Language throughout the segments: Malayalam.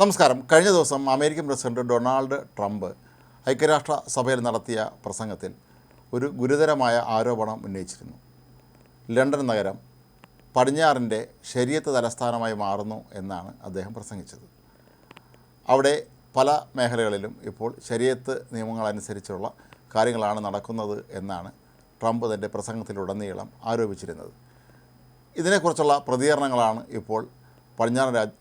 നമസ്കാരം. കഴിഞ്ഞ ദിവസം അമേരിക്കൻ പ്രസിഡന്റ് ഡൊണാൾഡ് ട്രംപ് ഐക്യരാഷ്ട്ര സഭയിൽ നടത്തിയ പ്രസംഗത്തിൽ ഒരു ഗുരുതരമായ ആരോപണം ഉന്നയിച്ചിരുന്നു. ലണ്ടൻ നഗരം പടിഞ്ഞാറിന്റെ ശരീരത്ത് തലസ്ഥാനമായി മാറുന്നു എന്നാണ് അദ്ദേഹം പ്രസംഗിച്ചത്. അവിടെ പല മേഖലകളിലും ഇപ്പോൾ ശരീരത്ത് നിയമങ്ങളനുസരിച്ചുള്ള കാര്യങ്ങളാണ് നടക്കുന്നത് എന്നാണ് ട്രംപ് തന്റെ പ്രസംഗത്തിലുടനീളം ആരോപിച്ചിരുന്നത്. ഇതിനെക്കുറിച്ചുള്ള പ്രതികരണങ്ങളാണ് ഇപ്പോൾ പടിഞ്ഞാറൻ രാജ്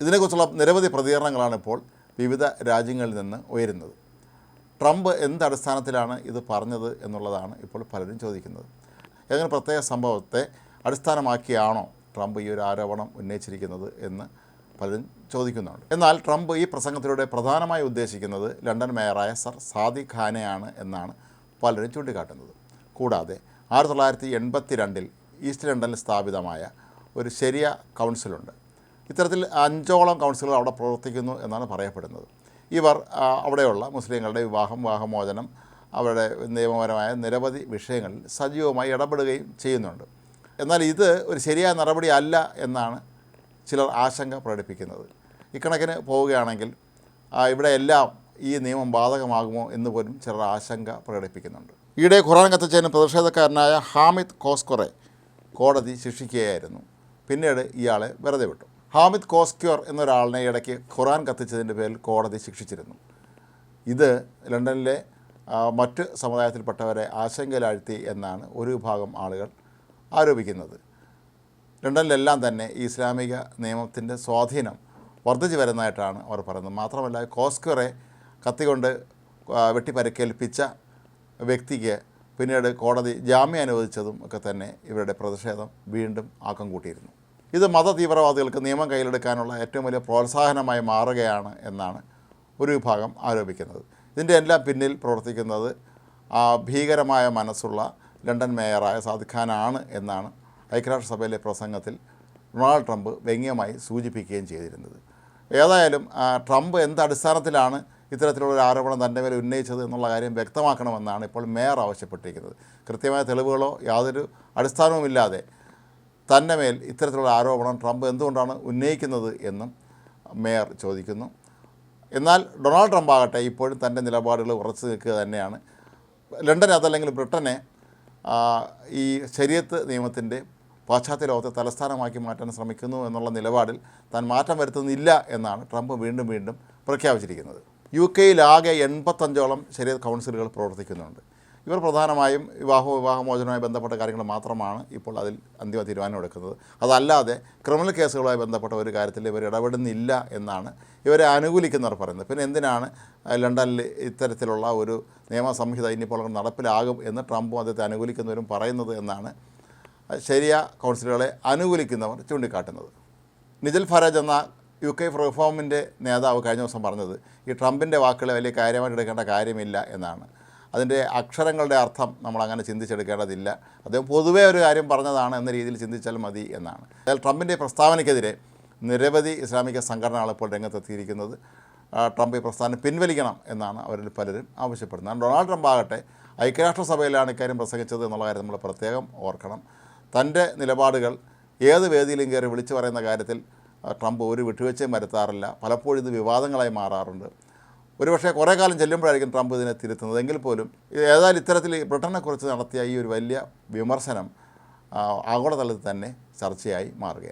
ഇതിനെക്കുറിച്ചുള്ള നിരവധി പ്രതികരണങ്ങളാണ് ഇപ്പോൾ വിവിധ രാജ്യങ്ങളിൽ നിന്ന് ഉയരുന്നത്. ട്രംപ് എന്ത് അടിസ്ഥാനത്തിലാണ് ഇത് പറഞ്ഞത് എന്നുള്ളതാണ് ഇപ്പോൾ പലരും ചോദിക്കുന്നത്. ഏതെങ്കിലും പ്രത്യേക സംഭവത്തെ അടിസ്ഥാനമാക്കിയാണോ ട്രംപ് ഈ ഒരു ആരോപണം ഉന്നയിച്ചിരിക്കുന്നത് എന്ന് പലരും ചോദിക്കുന്നുണ്ട്. എന്നാൽ ട്രംപ് ഈ പ്രസംഗത്തിലൂടെ പ്രധാനമായി ഉദ്ദേശിക്കുന്നത് ലണ്ടൻ മേയറായ സർ സാദി ഖാനെയാണ് എന്നാണ് പലരും ചൂണ്ടിക്കാട്ടുന്നത്. കൂടാതെ ആയിരത്തി തൊള്ളായിരത്തി എൺപത്തി രണ്ടിൽ ഈസ്റ്റ് ലണ്ടനിൽ സ്ഥാപിതമായ ഒരു ശരിയ കൗൺസിലുണ്ട്. ഇത്തരത്തിൽ അഞ്ചോളം കൗൺസിലുകൾ അവിടെ പ്രവർത്തിക്കുന്നു എന്നാണ് പറയപ്പെടുന്നത്. ഇവർ അവിടെയുള്ള മുസ്ലിങ്ങളുടെ വിവാഹം വിവാഹമോചനം അവരുടെ നിയമപരമായ നിരവധി വിഷയങ്ങളിൽ സജീവമായി ഇടപെടുകയും ചെയ്യുന്നുണ്ട്. എന്നാൽ ഇത് ഒരു ശരിയായ നടപടി അല്ല എന്നാണ് ചിലർ ആശങ്ക പ്രകടിപ്പിക്കുന്നത്. ഇക്കണക്കിന് പോവുകയാണെങ്കിൽ ഇവിടെ എല്ലാം ഈ നിയമം ബാധകമാകുമോ എന്ന് പോലും ചിലർ ആശങ്ക പ്രകടിപ്പിക്കുന്നുണ്ട്. ഈയിടെ ഖുറാൻ കത്തിച്ചതിന് പ്രതിഷേധക്കാരനായ ഹാമിദ് കോസ്കൊറെ കോടതി ശിക്ഷിക്കുകയായിരുന്നു. പിന്നീട് ഇയാളെ വെറുതെ വിട്ടു. ഹാമിദ് കോസ്ക്യോർ എന്നൊരാളിനെ ഇടയ്ക്ക് ഖുറാൻ കത്തിച്ചതിന്റെ പേരിൽ കോടതി ശിക്ഷിച്ചിരുന്നു. ഇത് ലണ്ടനിലെ മറ്റ് സമുദായത്തിൽപ്പെട്ടവരെ ആശങ്കയിലാഴ്ത്തി എന്നാണ് ഒരു വിഭാഗം ആളുകൾ ആരോപിക്കുന്നത്. ലണ്ടനിലെല്ലാം തന്നെ ഈ ഇസ്ലാമിക നിയമത്തിന്റെ സ്വാധീനം വർദ്ധിച്ചു വരുന്നതായിട്ടാണ് അവർ പറയുന്നത്. മാത്രമല്ല കോസ്ക്വറെ കത്തിക്കൊണ്ട് ആ, വെട്ടി പരിക്കേൽപ്പിച്ച വ്യക്തിക്ക് പിന്നീട് കോടതി ജാമ്യം അനുവദിച്ചതും ഒക്കെ തന്നെ ഇവരുടെ പ്രതിഷേധം വീണ്ടും ആക്കം കൂട്ടിയിരുന്നു. ഇത് മത തീവ്രവാദികൾക്ക് നിയമം കയ്യിലെടുക്കാനുള്ള ഏറ്റവും വലിയ പ്രോത്സാഹനമായി മാറുകയാണ് എന്നാണ് ഒരു വിഭാഗം ആരോപിക്കുന്നത്. ഇതിന്റെ എല്ലാം പിന്നിൽ പ്രവർത്തിക്കുന്നത് ആ ഭീകരമായ മനസ്സുള്ള ലണ്ടൻ മേയറായ സാദിഖ് ഖാനാണ് എന്നാണ് ഐക്യരാഷ്ട്രസഭയിലെ പ്രസംഗത്തിൽ ഡൊണാൾഡ് ട്രംപ് വ്യംഗ്യമായി സൂചിപ്പിക്കുകയും ചെയ്തിരുന്നത്. ഏതായാലും ട്രംപ് എന്ത് അടിസ്ഥാനത്തിലാണ് ഇത്തരത്തിലുള്ള ഒരു ആരോപണം തന്റെ മേലെ ഉന്നയിച്ചത് എന്നുള്ള കാര്യം വ്യക്തമാക്കണമെന്നാണ് ഇപ്പോൾ മേയർ ആവശ്യപ്പെട്ടിരിക്കുന്നത്. കൃത്യമായ തെളിവുകളോ യാതൊരു അടിസ്ഥാനവുമില്ലാതെ തന്റെ മേൽ ഇത്തരത്തിലുള്ള ആരോപണം ട്രംപ് എന്തുകൊണ്ടാണ് ഉന്നയിക്കുന്നത് എന്നും മേയർ ചോദിക്കുന്നു. എന്നാൽ ഡൊണാൾഡ് ട്രംപ് ആകട്ടെ ഇപ്പോഴും തന്റെ നിലപാടുകൾ ഉറച്ചു നിൽക്കുക തന്നെയാണ്. ലണ്ടൻ അതല്ലെങ്കിൽ ബ്രിട്ടനെ ഈ ശരീരത്ത് നിയമത്തിന്റെ പാശ്ചാത്യ ലോകത്തെ തലസ്ഥാനമാക്കി മാറ്റാൻ ശ്രമിക്കുന്നു എന്നുള്ള നിലപാടിൽ താൻ മാറ്റം വരുത്തുന്നില്ല എന്നാണ് ട്രംപ് വീണ്ടും വീണ്ടും പ്രഖ്യാപിച്ചിരിക്കുന്നത്. യു കെയിലാകെ എൺപത്തഞ്ചോളം ശരീര കൗൺസിലുകൾ പ്രവർത്തിക്കുന്നുണ്ട്. ഇവർ പ്രധാനമായും വിവാഹ വിവാഹമോചനവുമായി ബന്ധപ്പെട്ട കാര്യങ്ങൾ മാത്രമാണ് ഇപ്പോൾ അതിൽ അന്തിമ തീരുമാനം എടുക്കുന്നത്. അതല്ലാതെ ക്രിമിനൽ കേസുകളുമായി ബന്ധപ്പെട്ട ഒരു കാര്യത്തിൽ ഇവർ ഇടപെടുന്നില്ല എന്നാണ് ഇവരെ അനുകൂലിക്കുന്നവർ പറയുന്നത്. പിന്നെ എന്തിനാണ് ലണ്ടനിൽ ഇത്തരത്തിലുള്ള ഒരു നിയമസംഹിത ഇനിയിപ്പോൾ നടപ്പിലാകും എന്ന് ട്രംപും അദ്ദേഹത്തെ അനുകൂലിക്കുന്നവരും പറയുന്നത് എന്നാണ് ശരിയ കൗൺസിലുകളെ അനുകൂലിക്കുന്നവർ ചൂണ്ടിക്കാട്ടുന്നത്. നിജൽ ഫരാജ് എന്ന യു കെ റിഫോമിന്റെ നേതാവ് കഴിഞ്ഞ ദിവസം പറഞ്ഞത് ഈ ട്രംപിന്റെ വാക്കുകളെ വലിയ കാര്യമായിട്ട് എടുക്കേണ്ട കാര്യമില്ല എന്നാണ്. അതിന്റെ അക്ഷരങ്ങളുടെ അർത്ഥം നമ്മൾ അങ്ങനെ ചിന്തിച്ചെടുക്കേണ്ടതില്ല. അദ്ദേഹം പൊതുവേ ഒരു കാര്യം പറഞ്ഞതാണ് എന്ന രീതിയിൽ ചിന്തിച്ചാൽ മതി എന്നാണ്. എന്നാൽ ട്രംപിന്റെ പ്രസ്താവനയ്ക്കെതിരെ നിരവധി ഇസ്ലാമിക സംഘടനകൾ ഇപ്പോൾ രംഗത്തെത്തിയിരിക്കുന്നത് ട്രംപ് ഈ പ്രസ്ഥാനം പിൻവലിക്കണം എന്നാണ് അവരിൽ പലരും ആവശ്യപ്പെടുന്നത്. ഡൊണാൾഡ് ട്രംപ് ആകട്ടെ ഐക്യരാഷ്ട്രസഭയിലാണ് ഇക്കാര്യം പ്രസംഗിച്ചത് എന്നുള്ള കാര്യം നമ്മൾ പ്രത്യേകം ഓർക്കണം. തന്റെ നിലപാടുകൾ ഏത് വേദിയിലും കയറി വിളിച്ചു പറയുന്ന കാര്യത്തിൽ ട്രംപ് ഒരു വിട്ടുവീഴ്ചയും വരുത്താറില്ല. പലപ്പോഴും ഇത് വിവാദങ്ങളായി മാറാറുണ്ട്. ഒരുപക്ഷെ കുറേ കാലം ചെല്ലുമ്പോഴായിരിക്കും ട്രംപ് ഇതിനെ തിരുത്തുന്നത്. എങ്കിൽ പോലും ഏതായാലും ഇത്തരത്തിൽ ബ്രിട്ടനെക്കുറിച്ച് നടത്തിയ ഈ ഒരു വലിയ വിമർശനം ആഗോളതലത്തിൽ തന്നെ ചർച്ചയായി മാറുകയാണ്.